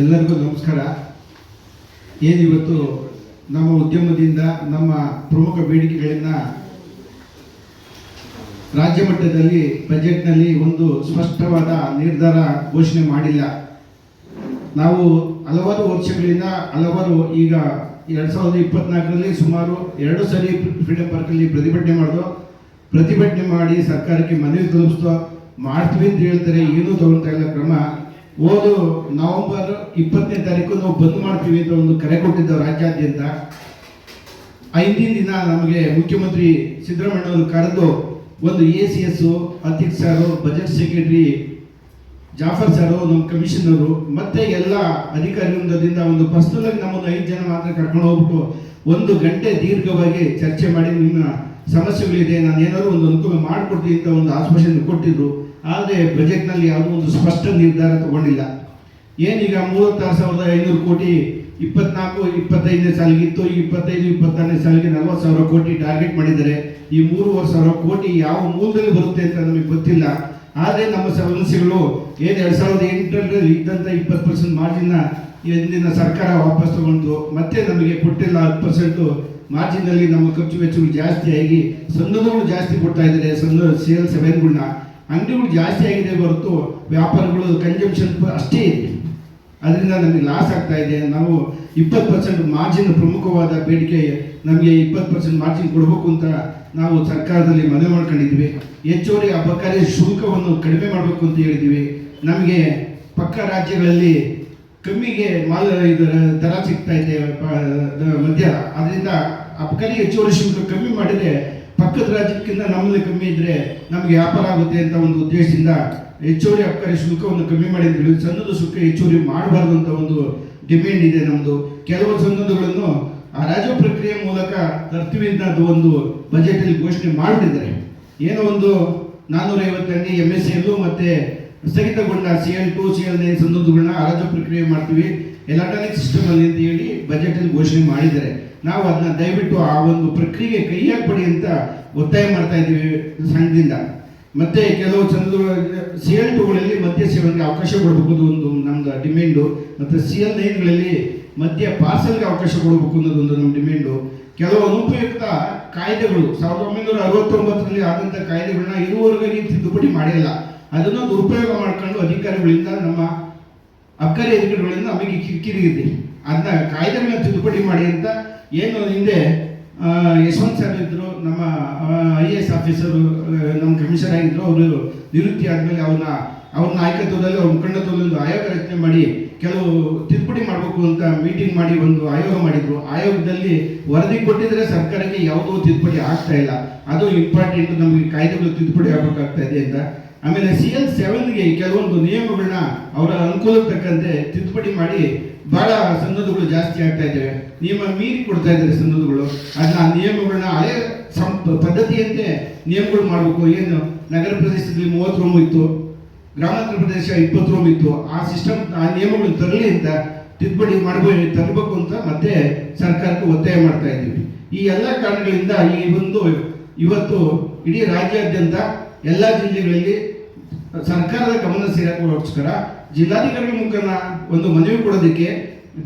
ಎಲ್ಲರಿಗೂ ನಮಸ್ಕಾರ. ಏನಿವತ್ತು ನಮ್ಮ ಉದ್ಯಮದಿಂದ, ನಮ್ಮ ಪ್ರಮುಖ ಬೇಡಿಕೆಗಳನ್ನು ರಾಜ್ಯ ಮಟ್ಟದಲ್ಲಿ ಬಜೆಟ್ನಲ್ಲಿ ಒಂದು ಸ್ಪಷ್ಟವಾದ ನಿರ್ಧಾರ ಘೋಷಣೆ ಮಾಡಿಲ್ಲ. ನಾವು ಹಲವಾರು ವರ್ಷಗಳಿಂದ, ಹಲವಾರು ಈಗ ಎರಡು ಸಾವಿರದ ಇಪ್ಪತ್ನಾಲ್ಕರಲ್ಲಿ ಸುಮಾರು ಎರಡು ಸರಿ ಫ್ರೀಡಮ್ ಪಾರ್ಕಲ್ಲಿ ಪ್ರತಿಭಟನೆ ಮಾಡಿದ್ರು ಪ್ರತಿಭಟನೆ ಮಾಡಿ ಸರ್ಕಾರಕ್ಕೆ ಮನವಿ ತಲುಪಿಸ್ತು ಮಾಡ್ತೀವಿ ಅಂತ ಹೇಳ್ತಾರೆ. ಏನೂ ತಗೊಳ್ತಾ ಇಲ್ಲ ಕ್ರಮ. ಹೋದು ನವೆಂಬರ್ ಇಪ್ಪತ್ತನೇ ತಾರೀಕು ನಾವು ಬಂದ್ ಮಾಡ್ತೀವಿ ಅಂತ ಒಂದು ಕರೆ ಕೊಟ್ಟಿದ್ದೆವು ರಾಜ್ಯಾದ್ಯಂತ. ಐದನೇ ದಿನ ನಮಗೆ ಮುಖ್ಯಮಂತ್ರಿ ಸಿದ್ದರಾಮಯ್ಯವರು ಕರೆದು ಒಂದು A C S Atiq sir budget secretary Jafar sir, ನಮ್ಮ ಕಮಿಷನರು, ಮತ್ತೆ ಎಲ್ಲ ಅಧಿಕಾರಿ ವೃಂದದಿಂದ ಒಂದು ಪರ್ಸನಲ್ ಆಗಿ ನಮ್ಮನ್ನು ಐದು ಜನ ಮಾತ್ರ ಕರ್ಕೊಂಡು ಹೋಗ್ಬಿಟ್ಟು ಒಂದು ಗಂಟೆ ದೀರ್ಘವಾಗಿ ಚರ್ಚೆ ಮಾಡಿ ನಿಮ್ಮ ಸಮಸ್ಯೆಗಳಿದೆ, ನಾನು ಏನಾದರೂ ಒಂದು ಅನುಕೂಲ ಮಾಡಿಕೊಡ್ತೀನಿ ಅಂತ ಒಂದು ಆಶ್ವಾಸನೆ ಕೊಟ್ಟಿದ್ರು, ಆದರೆ ಬಜೆಟ್ನಲ್ಲಿ ಯಾವುದೋ ಒಂದು ಸ್ಪಷ್ಟ ನಿರ್ಧಾರ ತಗೊಂಡಿಲ್ಲ. ಏನೀಗ ಮೂವತ್ತಾರು ಸಾವಿರದ ಐನೂರು ಕೋಟಿ, ಇಪ್ಪತ್ನಾಲ್ಕು, ಇಪ್ಪತ್ತೈದನೇ ಸಾಲಿಗೆ ಇತ್ತು ಇಪ್ಪತ್ತೈದು, ಇಪ್ಪತ್ತಾರನೇ ಸಾಲಿಗೆ ನಲವತ್ತು ಸಾವಿರ ಕೋಟಿ ಟಾರ್ಗೆಟ್ ಮಾಡಿದ್ದಾರೆ. ಈ ಮೂರುವರೆ ಸಾವಿರ ಕೋಟಿ ಯಾವ ಮೂಲದಲ್ಲಿ ಬರುತ್ತೆ ಅಂತ ನಮಗೆ ಗೊತ್ತಿಲ್ಲ. ಆದರೆ ನಮ್ಮ ಸಮಸ್ಯೆಗಳು ಏನು ಎರಡು ಸಾವಿರದ ಎಂಟರಲ್ಲಿ ಇದ್ದಂಥ ಇಪ್ಪತ್ತು ಪರ್ಸೆಂಟ್ ಮಾರ್ಜಿನ್ನ ಎಂದಿನ ಸರ್ಕಾರ ವಾಪಸ್ ತಗೊಂಡು ಮತ್ತೆ ನಮಗೆ ಕೊಟ್ಟಿಲ್ಲ ಹತ್ತು ಪರ್ಸೆಂಟು ಮಾರ್ಜಿನಲ್ಲಿ ನಮ್ಮ ಖರ್ಚು ವೆಚ್ಚಗಳು ಜಾಸ್ತಿ ಆಗಿ ಸಂಘಗಳು ಜಾಸ್ತಿ ಕೊಡ್ತಾ ಇದ್ದಾರೆ, ಸಂಘ ಸೇಲ್ ಸೆವೆನ್ಗಳನ್ನ ಅಂಗಡಿಗಳು ಜಾಸ್ತಿ ಆಗಿದೆ ಹೊರತು ವ್ಯಾಪಾರಗಳು ಕನ್ಸಂಪ್ಷನ್ ಅಷ್ಟೇ ಇದೆ. ಅದರಿಂದ ನಮಗೆ ಲಾಸ್ ಆಗ್ತಾ ಇದೆ. ನಾವು ಇಪ್ಪತ್ತು ಪರ್ಸೆಂಟ್ ಮಾರ್ಜಿನ್ ಪ್ರಮುಖವಾದ ಬೇಡಿಕೆ, ನಮಗೆ ಇಪ್ಪತ್ತು ಪರ್ಸೆಂಟ್ ಮಾರ್ಜಿನ್ ಕೊಡಬೇಕು ಅಂತ ನಾವು ಸರ್ಕಾರದಲ್ಲಿ ಮನವಿ ಮಾಡ್ಕೊಂಡಿದ್ವಿ. ಹೆಚ್ಚುವರಿ ಅಬಕಾರಿ ಶುಲ್ಕವನ್ನು ಕಡಿಮೆ ಮಾಡಬೇಕು ಅಂತ ಹೇಳಿದ್ವಿ. ನಮಗೆ ಪಕ್ಕ ರಾಜ್ಯಗಳಲ್ಲಿ ಕಮ್ಮಿಗೆ ಮಾಲ ಇದು ದರ ಸಿಗ್ತಾ ಇದೆ ಮಧ್ಯ. ಅದರಿಂದ ಅಬ್ಕಾರಿ ಹೆಚ್ಚುವರಿ ಶುಲ್ಕ ಕಮ್ಮಿ ಮಾಡಿದರೆ ಪಕ್ಕದ ರಾಜ್ಯಕ್ಕಿಂತ ನಮ್ಮಲ್ಲಿ ಕಮ್ಮಿ ಇದ್ರೆ ನಮಗೆ ವ್ಯಾಪಾರ ಆಗುತ್ತೆ ಅಂತ ಒಂದು ಉದ್ದೇಶದಿಂದ ಹೆಚ್ಚುವರಿ ಅಬ್ಕಾರಿ ಶುಲ್ಕವನ್ನು ಕಮ್ಮಿ ಮಾಡಿದ್ರು ಸಂಘದ ಶುಲ್ಕ ಹೆಚ್ಚುವರಿ ಮಾಡಬಾರ್ದು ಅಂತ ಒಂದು ಡಿಮ್ಯಾಂಡ್ ಇದೆ ನಮ್ಮದು ಕೆಲವು ಸನ್ನದಗಳನ್ನು ಆ ರಾಜ್ಯ ಪ್ರಕ್ರಿಯೆ ಮೂಲಕ ತರ್ತೀವಿ ಅದು ಒಂದು ಬಜೆಟಲ್ಲಿ ಘೋಷಣೆ ಮಾಡಿಬಿಟ್ಟಿದ್ದಾರೆ ಏನೋ ಒಂದು ನಾನ್ನೂರೈವತ್ತು ಎಂ ಎಸ್ ಎಲ್ಲು ಮತ್ತೆ ಸ್ಥಗಿತಗೊಂಡ C L two C L nine ಸಂದರ್ಭಗಳನ್ನ ಹರಾಜು ಪ್ರಕ್ರಿಯೆ ಮಾಡ್ತೀವಿ. ಎಲೆಕ್ಟ್ರಾನಿಕ್ ಸಿಸ್ಟಮ್ ಅಲ್ಲಿ ಅಂತ ಹೇಳಿ ಬಜೆಟ್ ಅಲ್ಲಿ ಘೋಷಣೆ ಮಾಡಿದ್ದಾರೆ. ನಾವು ಅದನ್ನ ದಯವಿಟ್ಟು ಆ ಒಂದು ಪ್ರಕ್ರಿಯೆಗೆ ಕೈ ಹಾಕ್ಬಿಡಿ ಅಂತ ಒತ್ತಾಯ ಮಾಡ್ತಾ ಇದ್ದೀವಿ ಸಂಘದಿಂದ. ಮತ್ತೆ ಕೆಲವು ಚಂದ್ರ ಸಿ ಎಲ್ ಟುಗಳಲ್ಲಿ ಮದ್ಯ ಸೇವನೆಗೆ ಅವಕಾಶ ಕೊಡಬೇಕು ಒಂದು ನಮ್ದು ಡಿಮ್ಯಾಂಡು ಮತ್ತೆ ಸಿ ಎಲ್ ನೈನ್ಗಳಲ್ಲಿ ಮದ್ಯ ಪಾರ್ಸಲ್ಗೆ ಅವಕಾಶ ಕೊಡಬೇಕು ಅನ್ನೋದೊಂದು ನಮ್ಮ ಡಿಮ್ಯಾಂಡು ಕೆಲವು ಅನುಪಯುಕ್ತ ಕಾಯ್ದೆಗಳು, ಸಾವಿರದ ಒಂಬೈನೂರ ಅರವತ್ತೊಂಬತ್ತರಲ್ಲಿ ಆದಂಥ ಕಾಯ್ದೆಗಳನ್ನ ಇದುವರೆಗೂ ತಿದ್ದುಪಡಿ ಮಾಡಿಲ್ಲ. ಅದನ್ನು ದುರುಪಯೋಗ ಮಾಡ್ಕೊಂಡು ಅಧಿಕಾರಿಗಳಿಂದ ನಮ್ಮ ಅಕ್ಕರೆ ಅಧಿಕಾರಿಗಳಿಂದ ನಮಗೆ ಕಿರಿಕಿರಿ ಇದೆ. ಅದನ್ನ ಕಾಯ್ದೆಗಳನ್ನ ತಿದ್ದುಪಡಿ ಮಾಡಿ ಅಂತ ಏನು ಹಿಂದೆ ಯಶವಂತ್ ಸರ್ ಇದ್ರು, ನಮ್ಮ ಐ ಎ ಎಸ್ ಆಫೀಸರು ನಮ್ಮ ಕಮಿಷನರ್ ಆಗಿದ್ರು, ಅವರು ನಿವೃತ್ತಿ ಆದಮೇಲೆ ಅವ್ರನ್ನ ಅವ್ರ ನಾಯಕತ್ವದಲ್ಲಿ, ಅವ್ರ ಮುಖಂಡತ್ವದಲ್ಲಿ ಆಯೋಗ ರಚನೆ ಮಾಡಿ ಕೆಲವು ತಿದ್ದುಪಡಿ ಮಾಡಬೇಕು ಅಂತ ಮೀಟಿಂಗ್ ಮಾಡಿ ಒಂದು ಆಯೋಗ ಮಾಡಿದ್ರು. ಆಯೋಗದಲ್ಲಿ ವರದಿ ಕೊಟ್ಟಿದ್ರೆ ಸರ್ಕಾರಕ್ಕೆ ಯಾವುದೋ ತಿದ್ದುಪಡಿ ಆಗ್ತಾ ಇಲ್ಲ. ಅದು ಇಂಪಾರ್ಟೆಂಟ್ ನಮಗೆ ಕಾಯ್ದೆಗಳು ತಿದ್ದುಪಡಿ ಆಗಬೇಕಾಗ್ತಾ ಇದೆ ಅಂತ ಆಮೇಲೆ ಸಿ ಎಲ್ ಸೆವೆನ್ಗೆ ಕೆಲವೊಂದು ನಿಯಮಗಳನ್ನ ಅವರ ಅನುಕೂಲಕ್ಕೆ ತಕ್ಕಂತೆ ತಿದ್ದುಪಡಿ ಮಾಡಿ ಬಹಳ ಸಂಗತಿಗಳು ಜಾಸ್ತಿ ಆಗ್ತಾ ಇದ್ದಾವೆ. ನಿಯಮ ಮೀರಿ ಕೊಡ್ತಾ ಇದ್ದಾರೆ ಸಂಗತಿಗಳು ಅದನ್ನ ಆ ನಿಯಮಗಳನ್ನ ಹಳೆ ಸಂ ಪದ್ಧತಿಯಂತೆ ನಿಯಮಗಳು ಮಾಡಬೇಕು. ಏನು ನಗರ ಪ್ರದೇಶದಲ್ಲಿ ಮೂವತ್ತು ರೂಮ್ ಇತ್ತು, ಗ್ರಾಮಾಂತರ ಪ್ರದೇಶ ಇಪ್ಪತ್ತು ರೂಮ್ ಇತ್ತು. ಆ ಸಿಸ್ಟಮ್ ಆ ನಿಯಮಗಳು ತರಲಿ ಅಂತ ತಿದ್ದುಪಡಿ ಮಾಡಬೇಕು ತರಬೇಕು ಅಂತ ಮತ್ತೆ ಸರ್ಕಾರಕ್ಕೆ ಒತ್ತಾಯ ಮಾಡ್ತಾ ಇದ್ದೀವಿ. ಈ ಎಲ್ಲ ಕಾರಣಗಳಿಂದ ಈ ಒಂದು ಇವತ್ತು ಇಡೀ ರಾಜ್ಯಾದ್ಯಂತ ಎಲ್ಲ ಜಿಲ್ಲೆಗಳಲ್ಲಿ ಸರ್ಕಾರದ ಗಮನ ಸೇರಕ್ಕೋಸ್ಕರ ಜಿಲ್ಲಾಧಿಕಾರಿಗಳ ಮುಖಾಂತರ ಒಂದು ಮನವಿ ಕೊಡೋದಕ್ಕೆ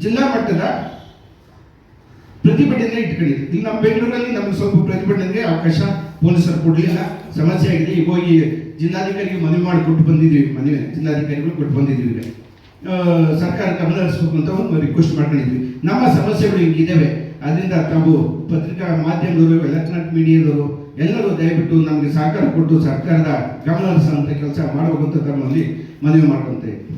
ಜಿಲ್ಲಾ ಮಟ್ಟದ ಪ್ರತಿಭಟನೆ ಇಟ್ಕೊಂಡಿದೆ ಇಲ್ಲಿ ನಮ್ಮ ಬೆಂಗಳೂರಲ್ಲಿ ನಮ್ಗೆ ಸ್ವಲ್ಪ ಪ್ರತಿಭಟನೆಗೆ ಅವಕಾಶ ಪೊಲೀಸರು ಕೊಡಲಿಲ್ಲ. ಸಮಸ್ಯೆ ಆಗಿದೆ. ಈಗ ಹೋಗಿ ಜಿಲ್ಲಾಧಿಕಾರಿಗೆ ಮನವಿ ಮಾಡಿ ಕೊಟ್ಟು ಬಂದಿದ್ದೀವಿ. ಮನವಿ ಜಿಲ್ಲಾಧಿಕಾರಿಗಳು ಕೊಟ್ಟು ಬಂದಿದ್ದೀವಿ ಸರ್ಕಾರ ಗಮನ ಹರಿಸ್ಬೇಕು ಅಂತ ಒಂದು ರಿಕ್ವೆಸ್ಟ್ ಮಾಡ್ಕೊಂಡಿದ್ವಿ. ನಮ್ಮ ಸಮಸ್ಯೆಗಳು ಹಿಂಗಿದ್ದಾವೆ ಅದರಿಂದ ತಾವು ಪತ್ರಿಕಾ ಮಾಧ್ಯಮದವರು, ಎಲೆಕ್ಟ್ರಾನಿಕ್ ಮೀಡಿಯಾದವರು ಎಲ್ಲರೂ ದಯವಿಟ್ಟು ನಮಗೆ ಸಹಕಾರ ಕೊಟ್ಟು ಸರ್ಕಾರದ ಗಮನ ಕೆಲಸ ಮಾಡಬೇಕು ಅಂತ ತಮ್ಮಲ್ಲಿ ಮನವಿ ಮಾಡ್ಕೊಂತ ಇದ್ದೀವಿ